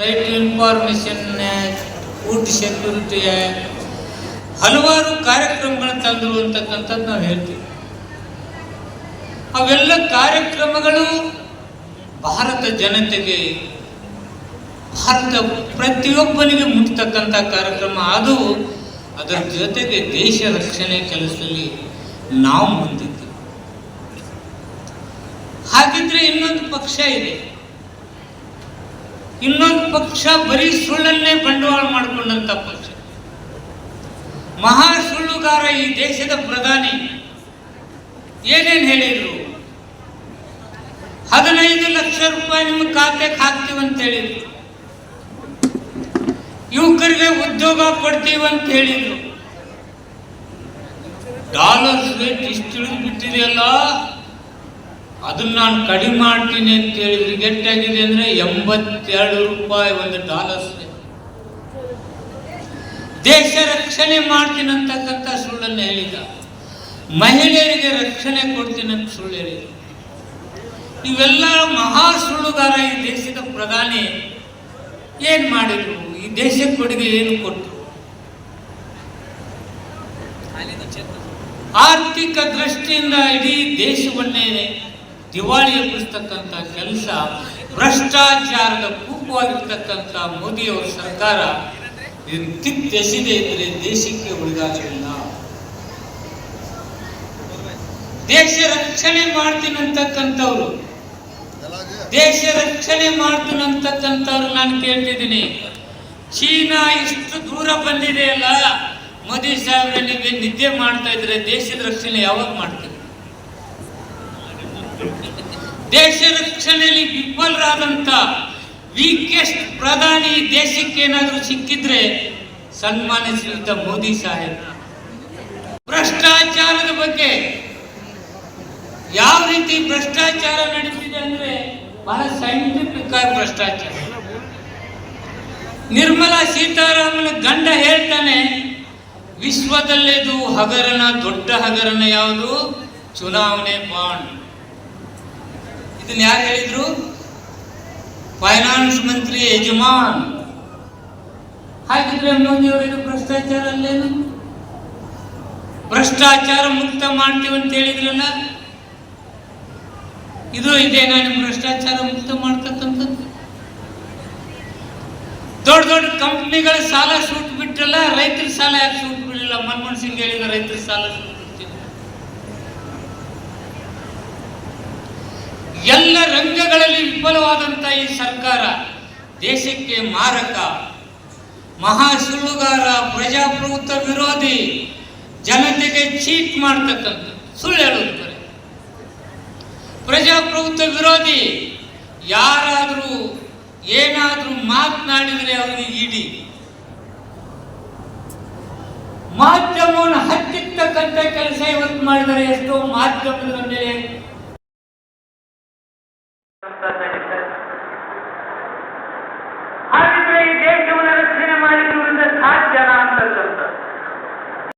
Right to information act food security ಹಲವಾರು ಕಾರ್ಯಕ್ರಮಗಳನ್ನು ತಂದರು ಅಂತಕ್ಕಂಥದ್ದು ನಾವು ಹೇಳ್ತೀವಿ. ಅವೆಲ್ಲ ಕಾರ್ಯಕ್ರಮಗಳು ಭಾರತ ಜನತೆಗೆ, ಭಾರತ ಪ್ರತಿಯೊಬ್ಬನಿಗೆ ಮುಟ್ತಕ್ಕಂಥ ಕಾರ್ಯಕ್ರಮ. ಅದು ಅದರ ಜೊತೆಗೆ ದೇಶ ರಕ್ಷಣೆ ಕೆಲಸದಲ್ಲಿ ನಾವು ಮುಂದಿದ್ದೀವಿ. ಹಾಗಿದ್ರೆ ಇನ್ನೊಂದು ಪಕ್ಷ ಇದೆ. ಇನ್ನೊಂದು ಪಕ್ಷ ಬರೀ ಸುಳ್ಳನ್ನೇ ಬಂಡವಾಳ ಮಾಡಿಕೊಂಡಂತ ಪಕ್ಷ. ಮಹಾ ಸುಳ್ಳುಗಾರ ಈ ದೇಶದ ಪ್ರಧಾನಿ. ಏನೇನು ಹೇಳಿದ್ರು? ಹದಿನೈದು ಲಕ್ಷ ರೂಪಾಯಿ ನಿಮ್ಮ ಖಾತೆಗೆ ಅಂತ ಹೇಳಿದ್ರು. ಯುವಕರಿಗೆ ಉದ್ಯೋಗ ಕೊಡ್ತೀವಿ ಅಂತ ಹೇಳಿದ್ರು. ಡಾಲರ್ಸ್ ರೇಟ್ ಇಷ್ಟು ಬಿಟ್ಟಿದೆಯಲ್ಲ? ಅದನ್ನ ನಾನು ಕಡಿಮೆ ಮಾಡ್ತೀನಿ ಅಂತ ಹೇಳಿದ್ರೆ ಎಷ್ಟಾಗಿದೆ ಅಂದ್ರೆ ಎಂಬತ್ತೆರಡು ರೂಪಾಯಿ ಒಂದು ಡಾಲರ್ಸ್ ದೇಶ ರಕ್ಷಣೆ ಮಾಡ್ತೀನಿ ಅಂತಕ್ಕಂಥ ಸುಳ್ಳನ್ನು ಹೇಳಿದ. ಮಹಿಳೆಯರಿಗೆ ರಕ್ಷಣೆ ಕೊಡ್ತೀನಿ ಅಂತ ಸುಳ್ಳು ಹೇಳಿದ. ಇವೆಲ್ಲ ಮಹಾ ಸುಳ್ಳುಗಾರ ಈ ದೇಶದ ಪ್ರಧಾನಿ ಏನ್ ಮಾಡಿದ್ರು? ಈ ದೇಶಕ್ಕೆ ಕೊಡುಗೆ ಏನು ಕೊಟ್ಟರು ಆರ್ಥಿಕ ದೃಷ್ಟಿಯಿಂದ ಇಡೀ ದೇಶವನ್ನೇ ದಿವಾಳಿ ಎಬ್ಬಿಸ್ತಕ್ಕಂಥ ಕೆಲಸ ಭ್ರಷ್ಟಾಚಾರದ ಕೂಪವಾಗಿರ್ತಕ್ಕಂಥ ಮೋದಿಯವರ ಸರ್ಕಾರ ಇದನ್ನು ಕಿತ್ತೆಸೆದೆ ಇದ್ರೆ ದೇಶಕ್ಕೆ ಉಳಿದಾಗಲಿಲ್ಲ. ದೇಶ ರಕ್ಷಣೆ ಮಾಡ್ತೀನಿ ಅಂತಕ್ಕಂಥವ್ರು. ದೇಶ ರಕ್ಷಣೆ ಮಾಡ್ತೀನಿ ಅಂತಕ್ಕಂಥವ್ರು ನಾನು ಕೇಳ್ತಿದ್ದೀನಿ. ಚೀನಾ ಇಷ್ಟು ದೂರ ಬಂದಿದೆಯಲ್ಲ ಮೋದಿ ಸಾಹೇಬ್ರಲ್ಲಿ ನಿದ್ದೆ ಮಾಡ್ತಾ ಇದ್ರೆ ದೇಶದ ರಕ್ಷಣೆ ಯಾವಾಗ ಮಾಡ್ತೀರಿ? ದೇಶ ರಕ್ಷಣೆಯಲ್ಲಿ ವಿಫಲರಾದಂತ ವೀಕೆಸ್ಟ್ ಪ್ರಧಾನಿ ದೇಶಕ್ಕೆ ಏನಾದರೂ ಸಿಕ್ಕಿದ್ರೆ ಸನ್ಮಾನಿಸಿದ ಮೋದಿ ಸಾಹೇಬ್. ಭ್ರಷ್ಟಾಚಾರದ ಬಗ್ಗೆ ಯಾವ ರೀತಿ ಭ್ರಷ್ಟಾಚಾರ ನಡೀತಿದೆ ಅಂದ್ರೆ ಬಹಳ ಸೈಂಟಿಫಿಕ್ ಆಗಿ ಭ್ರಷ್ಟಾಚಾರ. ನಿರ್ಮಲಾ ಸೀತಾರಾಮನ್ ಗಂಡ ಹೇಳ್ತಾನೆ, ವಿಶ್ವದಲ್ಲೇದು ಹಗರಣ ದೊಡ್ಡ ಹಗರಣ ಯಾವುದು? ಚುನಾವಣೆ ಬಾಂಡ್. ಇದನ್ನ ಯಾರು ಹೇಳಿದ್ರು? ಫೈನಾನ್ಸ್ ಮಂತ್ರಿ ಯಜಮಾನ್. ಹಾಗಿದ್ರೆ ಇದು ಭ್ರಷ್ಟಾಚಾರ ಅಲ್ಲೇನು? ಭ್ರಷ್ಟಾಚಾರ ಮುಕ್ತ ಮಾಡ್ತೀವಿ ಅಂತ ಹೇಳಿದ್ರಲ್ಲ? ಇದು ಇದೇನಾ ನಿಮ್ ಭ್ರಷ್ಟಾಚಾರ ಮುಕ್ತ ಮಾಡ್ತಕ್ಕಂಥದ್ದು? ದೊಡ್ಡ ದೊಡ್ಡ ಕಂಪ್ನಿಗಳ ಸಾಲ ಸೂಟ್ ಬಿಟ್ಟಲ್ಲ ರೈತರ ಸಾಲ ಯಾಕೆ ಸೂಟ್ ಬಿಡಲಿಲ್ಲ? ಮನಮೋಹನ್ ಸಿಂಗ್ ಹೇಳಿದ ರೈತರ ಸಾಲ ಸೂಟ್. ಎಲ್ಲ ರಂಗಗಳಲ್ಲಿ ವಿಫಲವಾದಂತ ಈ ಸರ್ಕಾರ ದೇಶಕ್ಕೆ ಮಾರಕ, ಮಹಾ ಸುಳ್ಳುಗಾರ, ಪ್ರಜಾಪ್ರಭುತ್ವ ವಿರೋಧಿ, ಜನತೆಗೆ ಚೀಟ್ ಮಾಡ್ತಕ್ಕಂಥ ಸುಳ್ಳು ಹೇಳೋದು ಬರೀ. ಪ್ರಜಾಪ್ರಭುತ್ವ ವಿರೋಧಿ, ಯಾರಾದರೂ ಏನಾದರೂ ಮಾತನಾಡಿದರೆ ಅವನಿಗೆ ಇಡಿ. ಮಾಧ್ಯಮವನ್ನು ಹತ್ತಿರ್ತಕ್ಕಂಥ ಕೆಲಸ ಇವತ್ತು ಮಾಡಿದರೆ ಎಷ್ಟೋ ಮಾಧ್ಯಮದ ಮೇಲೆ